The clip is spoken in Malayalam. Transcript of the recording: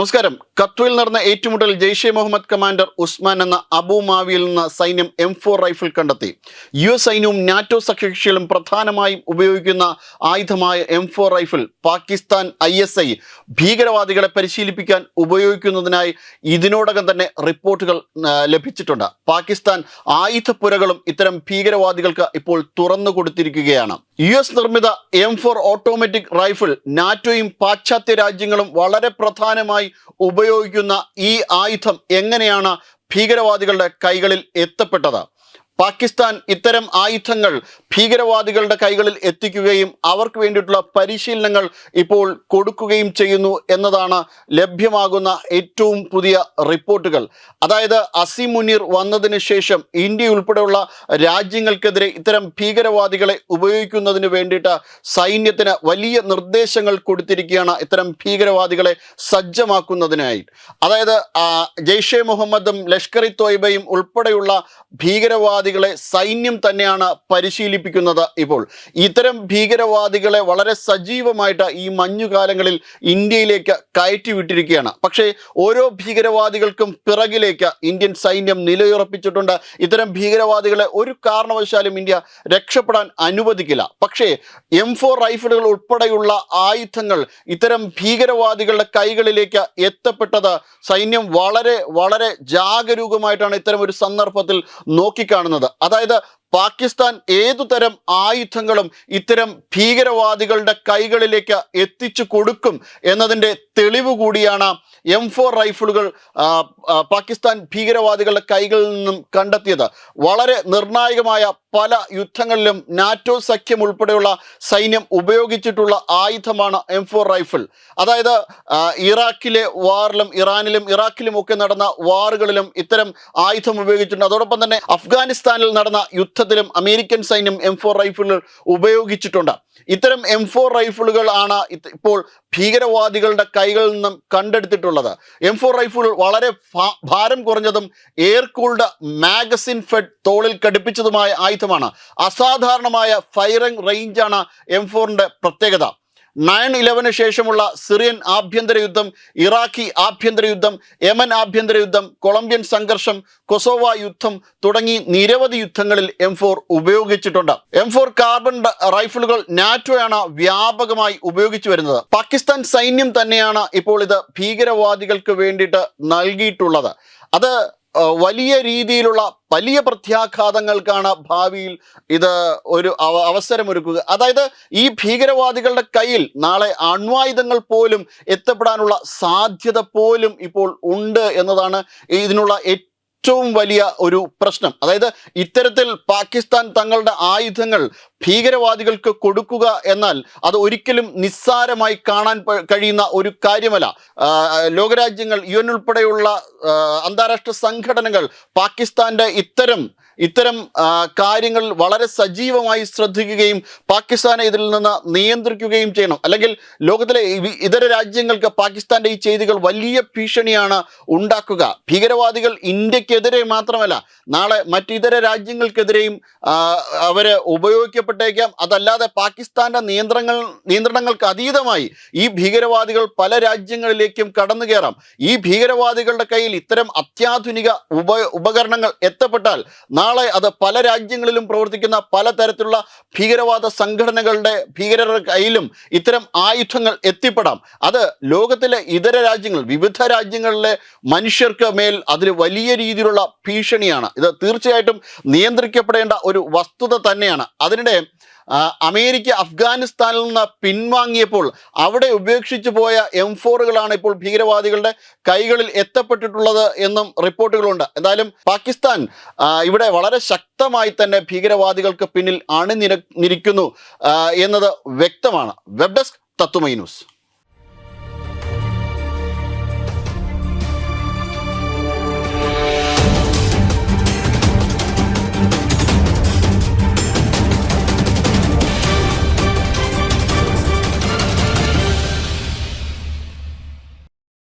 നമസ്കാരം. ഖത്വയിൽ നടന്ന ഏറ്റുമുട്ടൽ ജെയ്ഷെ മുഹമ്മദ് കമാൻഡർ ഉസ്മാൻ എന്ന അബു മാവിയിൽ നിന്ന് സൈന്യം എം ഫോർ റൈഫിൾ കണ്ടെത്തി. യു എസ് സൈന്യവും നാറ്റോ സഖ്യകക്ഷികളും പ്രധാനമായും ഉപയോഗിക്കുന്ന ആയുധമായ M four rifle Pakistan I S I ഭീകരവാദികളെ പരിശീലിപ്പിക്കാൻ ഉപയോഗിക്കുന്നതിനായി ഇതിനോടകം തന്നെ റിപ്പോർട്ടുകൾ ലഭിച്ചിട്ടുണ്ട്. പാകിസ്ഥാൻ ആയുധപ്പുരകളും ഇത്തരം ഭീകരവാദികൾക്ക് ഇപ്പോൾ തുറന്നു കൊടുത്തിരിക്കുകയാണ്. യു എസ് നിർമ്മിത എം ഫോർ ഓട്ടോമാറ്റിക് റൈഫിൾ നാറ്റോയും പാശ്ചാത്യ രാജ്യങ്ങളും വളരെ പ്രധാനമായി ഉപയോഗിക്കുന്ന ഈ ആയുധം എങ്ങനെയാണ് ഭീകരവാദികളുടെ കൈകളിൽ എത്തപ്പെട്ടത്? പാകിസ്ഥാൻ ഇത്തരം ആയുധങ്ങൾ ഭീകരവാദികളുടെ കൈകളിൽ എത്തിക്കുകയും അവർക്ക് വേണ്ടിയിട്ടുള്ള പരിശീലനങ്ങൾ ഇപ്പോൾ കൊടുക്കുകയും ചെയ്യുന്നു എന്നതാണ് ലഭ്യമാകുന്ന ഏറ്റവും പുതിയ റിപ്പോർട്ടുകൾ. അതായത് അസീം മുനീർ വന്നതിന് ശേഷം ഇന്ത്യ ഉൾപ്പെടെയുള്ള രാജ്യങ്ങൾക്കെതിരെ ഇത്തരം ഭീകരവാദികളെ ഉപയോഗിക്കുന്നതിന് വേണ്ടിയിട്ട് സൈന്യത്തിന് വലിയ നിർദ്ദേശങ്ങൾ കൊടുത്തിരിക്കുകയാണ് ഇത്തരം ഭീകരവാദികളെ സജ്ജമാക്കുന്നതിനായി. അതായത് ജെയ്ഷെ മുഹമ്മദും ലഷ്കർ ഇ തോയ്ബയും ഉൾപ്പെടെയുള്ള ഭീകരവാദികളെ സൈന്യം തന്നെയാണ് പരിശീലിപ്പിക്കുന്നത് ഇപ്പോൾ. ഇത്തരം ഭീകരവാദികളെ വളരെ സജീവമായിട്ട് ഈ മഞ്ഞുകാലങ്ങളിൽ ഇന്ത്യയിലേക്ക് കയറ്റിവിട്ടിരിക്കുകയാണ്. പക്ഷേ ഓരോ ഭീകരവാദികൾക്കും പിറകിലേക്ക് ഇന്ത്യൻ സൈന്യം നിലയുറപ്പിച്ചിട്ടുണ്ട്. ഇത്തരം ഭീകരവാദികളെ ഒരു കാരണവശാലും ഇന്ത്യ രക്ഷപ്പെടാൻ അനുവദിക്കില്ല. പക്ഷേ എം ഫോർ റൈഫിളുകൾ ഉൾപ്പെടെയുള്ള ആയുധങ്ങൾ ഇത്തരം ഭീകരവാദികളുടെ കൈകളിലേക്ക് എത്തപ്പെട്ടത് സൈന്യം വളരെ വളരെ ജാഗരൂകമായിട്ടാണ് ഇത്തരം ഒരു സന്ദർഭത്തിൽ നോക്കിക്കാണുന്നത്. അതായത് പാകിസ്ഥാൻ ഏതുതരം ആയുധങ്ങളും ഇത്തരം ഭീകരവാദികളുടെ കൈകളിലേക്ക് എത്തിച്ചു കൊടുക്കും എന്നതിന്റെ തെളിവ് കൂടിയാണ് എം ഫോർ റൈഫിളുകൾ പാകിസ്ഥാൻ ഭീകരവാദികളുടെ കൈകളിൽ നിന്നും കണ്ടെത്തിയത്. വളരെ നിർണായകമായ പല യുദ്ധങ്ങളിലും നാറ്റോ സഖ്യം ഉൾപ്പെടെയുള്ള സൈന്യം ഉപയോഗിച്ചിട്ടുള്ള ആയുധമാണ് എം ഫോർ റൈഫിൾ അതായത് ഇറാഖിലെ വാറിലും ഇറാനിലും ഇറാഖിലും ഒക്കെ നടന്ന വാറുകളിലും ഇത്തരം ആയുധം ഉപയോഗിച്ചിട്ടുണ്ട്. അതോടൊപ്പം തന്നെ അഫ്ഗാനിസ്ഥാനിൽ നടന്ന യുദ്ധത്തിലും അമേരിക്കൻ സൈന്യം എം ഫോർ റൈഫിളുകൾ ഉപയോഗിച്ചിട്ടുണ്ട്. ഇത്തരം എം ഫോർ റൈഫിളുകൾ ആണ് ഇപ്പോൾ ഭീകരവാദികളുടെ കൈകളിൽ നിന്നും കണ്ടെടുത്തിട്ടുള്ളത്. എം ഫോർ റൈഫിൾ വളരെ ഭാരം കുറഞ്ഞതും എയർ കൂൾഡ് മാഗസിൻ ഫെഡ് തോളിൽ ഘടിപ്പിച്ചതുമായ ആയുധമാണ്. അസാധാരണമായ ഫയറിംഗ് റേഞ്ചാണ് എം ഫോറിന്റെ പ്രത്യേകത. നയൻ ഇലവന് ശേഷമുള്ള സിറിയൻ ആഭ്യന്തര യുദ്ധം ഇറാഖി ആഭ്യന്തര യുദ്ധം യമൻ ആഭ്യന്തര യുദ്ധം കൊളംബിയൻ സംഘർഷം കൊസോവ യുദ്ധം തുടങ്ങി നിരവധി യുദ്ധങ്ങളിൽ എം ഫോർ ഉപയോഗിച്ചിട്ടുണ്ട്. എം ഫോർ കാർബൺ റൈഫിളുകൾ നാറ്റോയാണ് വ്യാപകമായി ഉപയോഗിച്ചു വരുന്നത്. പാകിസ്ഥാൻ സൈന്യം തന്നെയാണ് ഇപ്പോൾ ഇത് ഭീകരവാദികൾക്ക് വേണ്ടിയിട്ട് നൽകിയിട്ടുള്ളത്. അത് വലിയ രീതിയിലുള്ള വലിയ പ്രത്യാഘാതങ്ങൾക്കാണ് ഭാവിയിൽ ഇത് ഒരു അവ- അവസരമൊരുക്കുക. അതായത് ഈ ഭീകരവാദികളുടെ കയ്യിൽ നാളെ അണ്വായുധങ്ങൾ പോലും എത്തപ്പെടാനുള്ള സാധ്യത പോലും ഇപ്പോൾ ഉണ്ട് എന്നതാണ് ഇതിനുള്ള ഏറ്റവും വലിയ ഒരു പ്രശ്നം. അതായത് ഇത്തരത്തിൽ പാകിസ്ഥാൻ തങ്ങളുടെ ആയുധങ്ങൾ ഭീകരവാദികൾക്ക് കൊടുക്കുക എന്നാൽ അത് ഒരിക്കലും നിസ്സാരമായി കാണാൻ കഴിയുന്ന ഒരു കാര്യമല്ല. ലോകരാജ്യങ്ങൾ യു എൻ ഉൾപ്പെടെയുള്ള അന്താരാഷ്ട്ര സംഘടനകൾ പാകിസ്ഥാന്റെ ഇത്തരം ഇത്തരം കാര്യങ്ങൾ വളരെ സജീവമായി ശ്രദ്ധിക്കുകയും പാകിസ്ഥാനെ ഇതിൽ നിന്ന് നിയന്ത്രിക്കുകയും ചെയ്യണം. അല്ലെങ്കിൽ ലോകത്തിലെ ഇതര രാജ്യങ്ങൾക്ക് പാകിസ്ഥാന്റെ ഈ ചെയ്തികൾ വലിയ ഭീഷണിയാണ് ഉണ്ടാക്കുക. ഭീകരവാദികൾ ഇന്ത്യക്കെതിരെ മാത്രമല്ല നാളെ മറ്റിതര രാജ്യങ്ങൾക്കെതിരെയും അവരെ ഉപയോഗിക്കപ്പെട്ടേക്കാം. അതല്ലാതെ പാകിസ്ഥാന്റെ നിയന്ത്രണങ്ങൾ നിയന്ത്രണങ്ങൾക്ക് അതീതമായി ഈ ഭീകരവാദികൾ പല രാജ്യങ്ങളിലേക്കും കടന്നു കയറാം. ഈ ഭീകരവാദികളുടെ കയ്യിൽ ഇത്തരം അത്യാധുനിക ഉപ ഉപകരണങ്ങൾ എത്തപ്പെട്ടാൽ നാളെ അത് പല രാജ്യങ്ങളിലും പ്രവർത്തിക്കുന്ന പലതരത്തിലുള്ള ഭീകരവാദ സംഘടനകളുടെ ഭീകരരുടെ കയ്യിലും ഇത്തരം ആയുധങ്ങൾ എത്തിപ്പെടാം. അത് ലോകത്തിലെ ഇതര രാജ്യങ്ങൾ വിവിധ രാജ്യങ്ങളിലെ മനുഷ്യർക്ക് മേൽ അതിന് വലിയ രീതിയിലുള്ള ഭീഷണിയാണ്. ഇത് തീർച്ചയായിട്ടും നിയന്ത്രിക്കപ്പെടേണ്ട ഒരു വസ്തുത തന്നെയാണ്. അതിനിടെ അമേരിക്ക അഫ്ഗാനിസ്ഥാനിൽ നിന്ന് പിൻവാങ്ങിയപ്പോൾ അവിടെ ഉപേക്ഷിച്ചു പോയ എം ഫോറുകളാണ് ഇപ്പോൾ ഭീകരവാദികളുടെ കൈകളിൽ എത്തപ്പെട്ടിട്ടുള്ളത് എന്നും റിപ്പോർട്ടുകളുണ്ട്. എന്തായാലും പാകിസ്ഥാൻ ഇവിടെ വളരെ ശക്തമായി തന്നെ ഭീകരവാദികൾക്ക് പിന്നിൽ അണിനിര നിരിക്കുന്നു എന്നത് വ്യക്തമാണ്. Web desk Tatwamayi news.